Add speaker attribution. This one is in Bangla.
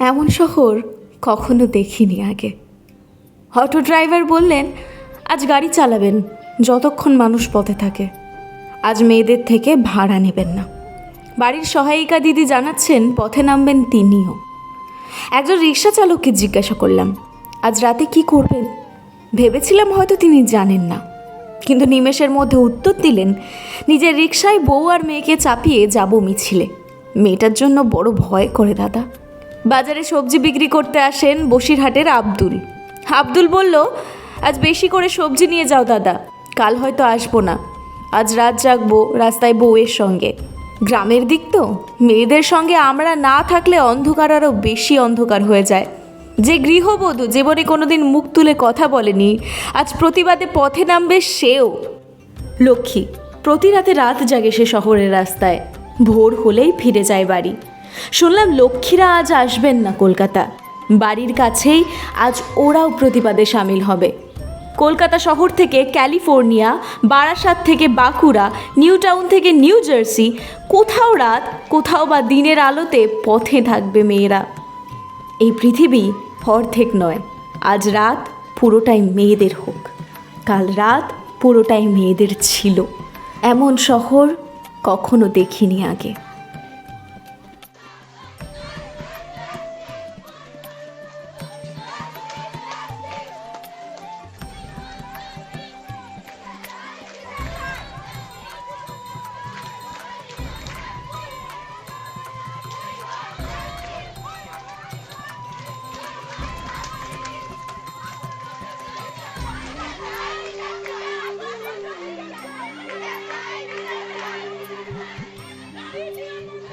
Speaker 1: এমন শহর কখনো দেখিনি আগে। অটো ড্রাইভার বললেন, আজ গাড়ি চালাবেন, যতক্ষণ মানুষ পথে থাকে। আজ মেয়েদের থেকে ভাড়া নেবেন না। বাড়ির সহায়িকা দিদি জানাচ্ছেন, পথে নামবেন তিনিও। একজন রিক্সা চালককে জিজ্ঞাসা করলাম, আজ রাতে কি করবেন? ভেবেছিলাম হয়তো তিনি জানেন না। কিন্তু নিমেষের মধ্যে উত্তর দিলেন, নিজের রিক্সায় বউ আর মেয়েকে চাপিয়ে যাব মিছিলে। মেয়েটার জন্য বড় ভয় করে দাদা। বাজারে সবজি বিক্রি করতে আসেন বসিরহাটের আব্দুল। আব্দুল বলল, আজ বেশি করে সবজি নিয়ে যাও দাদা, কাল হয়তো আসব না। আজ রাত জাগবো রাস্তায় বউয়ের সঙ্গে। গ্রামের দিক তো, মেয়েদের সঙ্গে আমরা না থাকলে অন্ধকার আরও বেশি অন্ধকার হয়ে যায়। যে গৃহবধূ জীবনে কোনোদিন মুখ তুলে কথা বলেনি, আজ প্রতিবাদে পথে নামবে সেও। লক্ষ্মী, প্রতি রাতে রাত জাগে সে শহরের রাস্তায়। ভোর হলেই ফিরে যায় বাড়ি। শুনলাম লক্ষ্মীরা আজ আসবেন না কলকাতা। বাড়ির কাছেই আজ ওরাও প্রতিবাদে সামিল হবে। কলকাতা শহর থেকে ক্যালিফোর্নিয়া, বারাসাত থেকে বাঁকুড়া, নিউ টাউন থেকে নিউ জার্সি, কোথাও রাত, কোথাও বা দিনের আলোতে পথে থাকবে মেয়েরা। এই পৃথিবী অর্ধেক নয়, আজ রাত পুরোটাই মেয়েদের হোক। কাল রাত পুরোটাই মেয়েদের ছিল। এমন শহর কখনো দেখিনি আগে। Thank you.